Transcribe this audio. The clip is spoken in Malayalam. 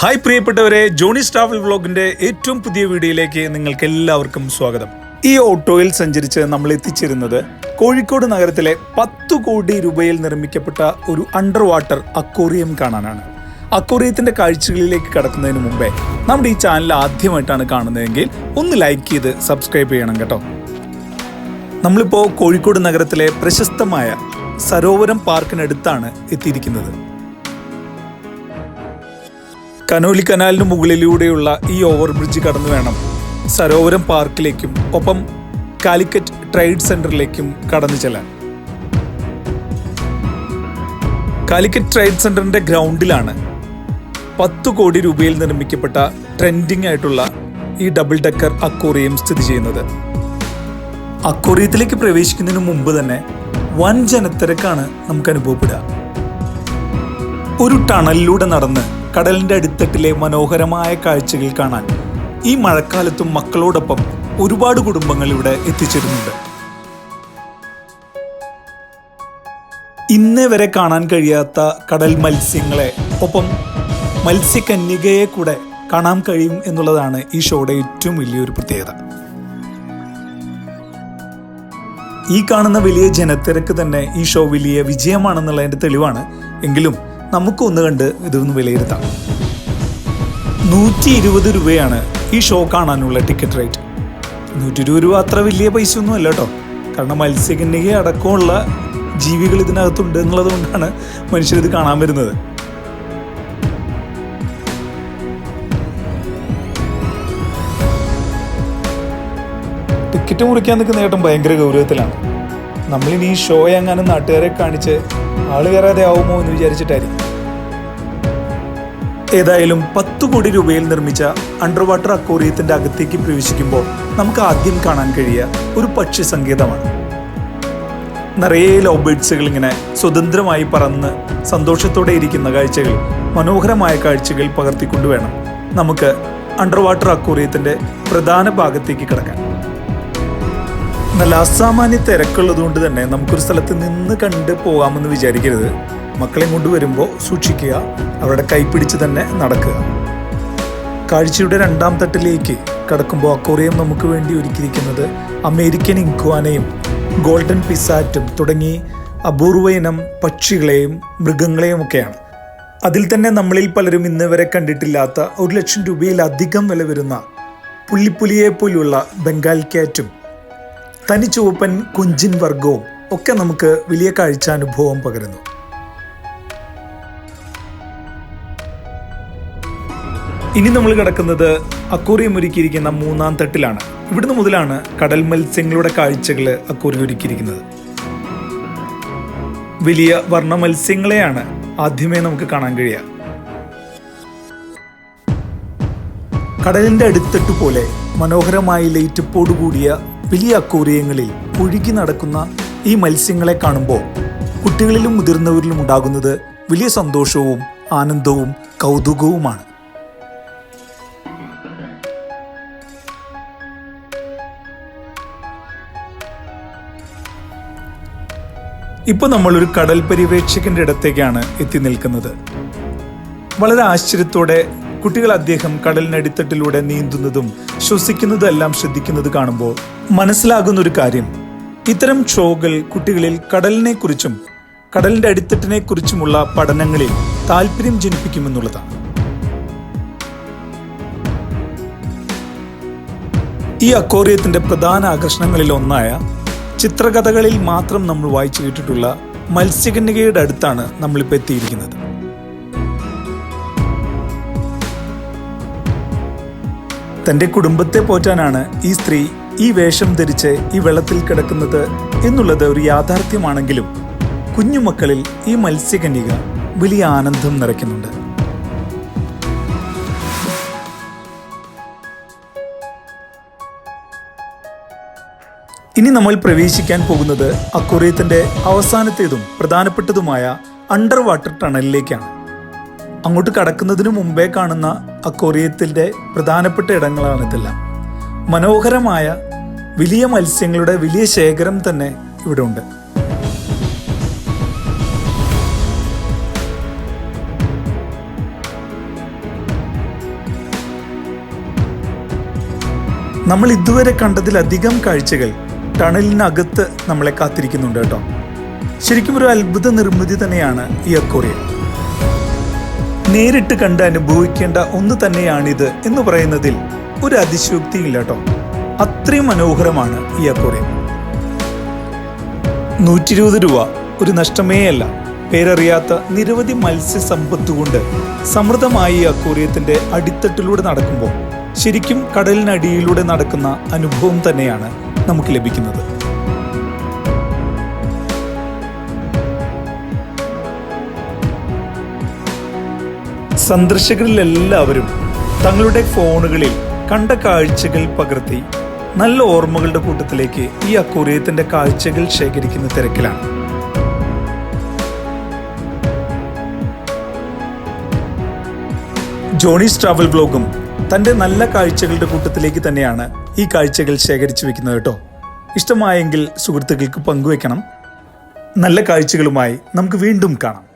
ഹായ് പ്രിയപ്പെട്ടവരെ ജോണി സ്റ്റാഫിൽ വ്ളോഗിന്റെ ഏറ്റവും പുതിയ വീഡിയോയിലേക്ക് നിങ്ങൾക്ക് എല്ലാവർക്കും സ്വാഗതം. ഈ ഓട്ടോയിൽ സഞ്ചരിച്ച് നമ്മൾ എത്തിച്ചിരുന്നത് കോഴിക്കോട് നഗരത്തിലെ പത്തു കോടി രൂപയിൽ നിർമ്മിക്കപ്പെട്ട ഒരു അണ്ടർ വാട്ടർ അക്വോറിയം കാണാനാണ്. അക്വോറിയത്തിന്റെ കാഴ്ചകളിലേക്ക് കടക്കുന്നതിന് മുമ്പേ നമ്മുടെ ഈ ചാനൽ ആദ്യമായിട്ടാണ് കാണുന്നതെങ്കിൽ ഒന്ന് ലൈക്ക് ചെയ്ത് സബ്സ്ക്രൈബ് ചെയ്യണം കേട്ടോ. നമ്മളിപ്പോൾ കോഴിക്കോട് നഗരത്തിലെ പ്രശസ്തമായ സരോവരം പാർക്കിനടുത്താണ് എത്തിയിരിക്കുന്നത്. കനോലി കനാലിന് മുകളിലൂടെയുള്ള ഈ ഓവർ ബ്രിഡ്ജ് കടന്നു വേണം. സരോവരം പാർക്കിലേക്കും ഒപ്പം കാലിക്കറ്റ് ട്രേഡ് സെന്ററിലേക്കും കടന്നു ചെല്ലാൻ. കാലിക്കറ്റ് ട്രേഡ് സെന്ററിന്റെ ഗ്രൗണ്ടിലാണ് പത്ത് കോടി രൂപയിൽ നിർമ്മിക്കപ്പെട്ട ട്രെൻഡിംഗ് ആയിട്ടുള്ള ഈ ഡബിൾ ഡെക്കർ അക്കോറിയം സ്ഥിതി ചെയ്യുന്നത്. അക്കോറിയത്തിലേക്ക് പ്രവേശിക്കുന്നതിന് മുമ്പ് തന്നെ വൻ ജനത്തിരക്കാണ് നമുക്ക് അനുഭവപ്പെടുക. ഒരു ടണലിലൂടെ നടന്ന് കടലിന്റെ അടിത്തട്ടിലെ മനോഹരമായ കാഴ്ചകൾ കാണാൻ ഈ മഴക്കാലത്തും മക്കളോടൊപ്പം ഒരുപാട് കുടുംബങ്ങൾ ഇവിടെ എത്തിച്ചേരുന്നുണ്ട്. ഇന്നേ വരെ കാണാൻ കഴിയാത്ത കടൽ മത്സ്യങ്ങളെ ഒപ്പം മത്സ്യകന്യകയെ കൂടെ കാണാൻ കഴിയും എന്നുള്ളതാണ് ഈ ഷോയുടെ ഏറ്റവും വലിയൊരു പ്രത്യേകത. ഈ കാണുന്ന വലിയ ജനത്തിരക്ക് തന്നെ ഈ ഷോ വലിയ വിജയമാണെന്നുള്ളതിന്റെ തെളിവാണ്. എങ്കിലും നമുക്കൊന്ന് കണ്ട് ഇതൊന്ന് വിലയിരുത്താം. നൂറ്റി ഇരുപത് രൂപയാണ് ഈ ഷോ കാണാനുള്ള ടിക്കറ്റ് റേറ്റ്. നൂറ്റി ഇരുപത് രൂപ അത്ര വലിയ പൈസ ഒന്നും അല്ല കേട്ടോ കാരണം മത്സ്യകന്യക അടക്കമുള്ള ജീവികൾ ഇതിനകത്തുണ്ട് എന്നുള്ളത് കൊണ്ടാണ് മനുഷ്യർ ഇത് കാണാൻ വരുന്നത്. ടിക്കറ്റ് മുറിക്കാൻ നിൽക്കുന്ന ഏട്ടൻ ഭയങ്കര ഗൗരവത്തിലാണ്. നമ്മളിനി ഈ ഷോ എങ്ങാനും നാട്ടുകാരെ കാണിച്ച് ആൾ കയറാതെ ആവുമോ എന്ന് വിചാരിച്ചിട്ടായിരിക്കും. ഏതായാലും പത്തു കോടി രൂപയിൽ നിർമ്മിച്ച അണ്ടർ വാട്ടർ അക്വോറിയത്തിന്റെ അകത്തേക്ക് പ്രവേശിക്കുമ്പോൾ നമുക്ക് ആദ്യം കാണാൻ കഴിയുക ഒരു പക്ഷി സങ്കേതമാണ്. നിറയെ ലവ് ബേഡ്സുകൾ ഇങ്ങനെ സ്വതന്ത്രമായി പറന്ന് സന്തോഷത്തോടെ ഇരിക്കുന്ന കാഴ്ചകൾ മനോഹരമായ കാഴ്ചകൾ പകർത്തിക്കൊണ്ട് വേണം നമുക്ക് അണ്ടർ വാട്ടർ അക്വോറിയത്തിന്റെ പ്രധാന ഭാഗത്തേക്ക് കിടക്കാൻ. നല്ല അസാമാന്യ തിരക്കുള്ളത് കൊണ്ട് തന്നെ നമുക്കൊരു സ്ഥലത്ത് നിന്ന് കണ്ട് പോകാമെന്ന് വിചാരിക്കരുത്. മക്കളെ കൊണ്ടുവരുമ്പോൾ സൂക്ഷിക്കുക അവരുടെ കൈപ്പിടിച്ച് തന്നെ നടക്കുക. കാഴ്ചയുടെ രണ്ടാം തട്ടിലേക്ക് കടക്കുമ്പോൾ അക്കോറിയം നമുക്ക് വേണ്ടി ഒരുക്കിയിരിക്കുന്നത് അമേരിക്കൻ ഇൻക്വാനയും ഗോൾഡൻ പിസാറ്റും തുടങ്ങി അപൂർവ ഇനം പക്ഷികളെയും മൃഗങ്ങളെയും ഒക്കെയാണ് അതിൽ തന്നെ നമ്മളിൽ പലരും ഇന്ന് വരെ കണ്ടിട്ടില്ലാത്ത ഒരു ലക്ഷം രൂപയിലധികം വില വരുന്ന പുള്ളിപ്പുലിയെ പോലുള്ള ബംഗാൾ ക്യാറ്റും തനി ചുവപ്പൻ കുഞ്ചിൻ വർഗവും ഒക്കെ നമുക്ക് വലിയ കാഴ്ചാനുഭവം പകരുന്നു. ഇനി നമ്മൾ കിടക്കുന്നത് അക്കൂറിയം ഒരുക്കിയിരിക്കുന്ന മൂന്നാം തട്ടിലാണ്. ഇവിടുന്ന് മുതലാണ് കടൽ മത്സ്യങ്ങളുടെ കാഴ്ചകൾ അക്കൂറിയം ഒരുക്കിയിരിക്കുന്നത്. വലിയ വർണ മത്സ്യങ്ങളെയാണ് ആദ്യമേ നമുക്ക് കാണാൻ കഴിയുക. കടലിന്റെ അടിത്തട്ട് പോലെ മനോഹരമായി ലൈറ്റപ്പോട് കൂടിയ വലിയ അക്വേറിയങ്ങളിൽ ഒഴുകി നടക്കുന്ന ഈ മത്സ്യങ്ങളെ കാണുമ്പോൾ കുട്ടികളിലും മുതിർന്നവരിലും ഉണ്ടാകുന്നത് വലിയ സന്തോഷവും ആനന്ദവും കൗതുകവുമാണ്. ഇപ്പൊ നമ്മളൊരു കടൽ പര്യവേക്ഷകന്റെ ഇടത്തേക്കാണ് എത്തി നിൽക്കുന്നത്. വളരെ ആശ്ചര്യത്തോടെ കുട്ടികൾ അദ്ദേഹം കടലിനടിത്തട്ടിലൂടെ നീന്തുന്നതും ശ്വസിക്കുന്നതെല്ലാം ശ്രദ്ധിക്കുന്നത് കാണുമ്പോൾ മനസ്സിലാകുന്ന ഒരു കാര്യം. ഇത്തരം ഷോകൾ കുട്ടികളിൽ കടലിനെ കുറിച്ചും കടലിന്റെ അടിത്തട്ടിനെ കുറിച്ചുമുള്ള പഠനങ്ങളിൽ താല്പര്യം ജനിപ്പിക്കുമെന്നുള്ളതാണ്. ഈ അക്കോറിയത്തിന്റെ പ്രധാന ആകർഷണങ്ങളിൽ ഒന്നായ ചിത്രകഥകളിൽ മാത്രം നമ്മൾ വായിച്ചു കേട്ടിട്ടുള്ള മത്സ്യകന്യകയുടെ അടുത്താണ് നമ്മളിപ്പോൾ എത്തിയിരിക്കുന്നത്. തന്റെ കുടുംബത്തെ പോറ്റാനാണ് ഈ സ്ത്രീ ഈ വേഷം ധരിച്ച് ഈ വെള്ളത്തിൽ കിടക്കുന്നത് എന്നുള്ളത് ഒരു യാഥാർത്ഥ്യമാണെങ്കിലും കുഞ്ഞുമക്കളിൽ ഈ മത്സ്യകന്യക വലിയ ആനന്ദം നിറയ്ക്കുന്നുണ്ട്. ഇനി നമ്മൾ പ്രവേശിക്കാൻ പോകുന്നത് അക്കുറിയത്തിന്റെ അവസാനത്തേതും പ്രധാനപ്പെട്ടതുമായ അണ്ടർ വാട്ടർ ടണലിലേക്കാണ്. അങ്ങോട്ട് കടക്കുന്നതിന് മുമ്പേ കാണുന്ന അക്കോറിയത്തിന്റെ പ്രധാനപ്പെട്ട ഇടങ്ങളാണ് ഇതെല്ലാം. മനോഹരമായ വലിയ മത്സ്യങ്ങളുടെ വലിയ ശേഖരം തന്നെ ഇവിടെ ഉണ്ട്. നമ്മൾ ഇതുവരെ കണ്ടതിലധികം കാഴ്ചകൾ ടണലിനകത്ത് നമ്മളെ കാത്തിരിക്കുന്നുണ്ട് കേട്ടോ. ശരിക്കും ഒരു അത്ഭുത നിർമ്മിതി തന്നെയാണ് ഈ അക്കോറിയ നേരിട്ട് കണ്ട് അനുഭവിക്കേണ്ട ഒന്ന് തന്നെയാണിത് എന്ന് പറയുന്നതിൽ ഒരു അതിശയോക്തിയില്ല കേട്ടോ അത്രയും മനോഹരമാണ് ഈ അക്വറിയം. നൂറ്റി ഇരുപത് രൂപ ഒരു നഷ്ടമേ അല്ല. പേരറിയാത്ത നിരവധി മത്സ്യസമ്പത്ത് കൊണ്ട് സമൃദ്ധമായി ഈ അക്വറിയത്തിന്റെ അടിത്തട്ടിലൂടെ നടക്കുമ്പോൾ ശരിക്കും കടലിനടിയിലൂടെ നടക്കുന്ന അനുഭവം തന്നെയാണ് നമുക്ക് ലഭിക്കുന്നത്. സന്ദർശകരിലെല്ലാവരും തങ്ങളുടെ ഫോണുകളിൽ കണ്ട കാഴ്ചകൾ പകർത്തി നല്ല ഓർമ്മകളുടെ കൂട്ടത്തിലേക്ക് ഈ അക്വേറിയത്തിന്റെ കാഴ്ചകൾ ശേഖരിക്കുന്ന തിരക്കിലാണ്. ജോണീസ് ട്രാവൽ ബ്ലോഗും തന്റെ നല്ല കാഴ്ചകളുടെ കൂട്ടത്തിലേക്ക് തന്നെയാണ് ഈ കാഴ്ചകൾ ശേഖരിച്ചു വെക്കുന്നത് കേട്ടോ. ഇഷ്ടമായെങ്കിൽ സുഹൃത്തുക്കൾക്ക് പങ്കുവെക്കണം. നല്ല കാഴ്ചകളുമായി നമുക്ക് വീണ്ടും കാണാം.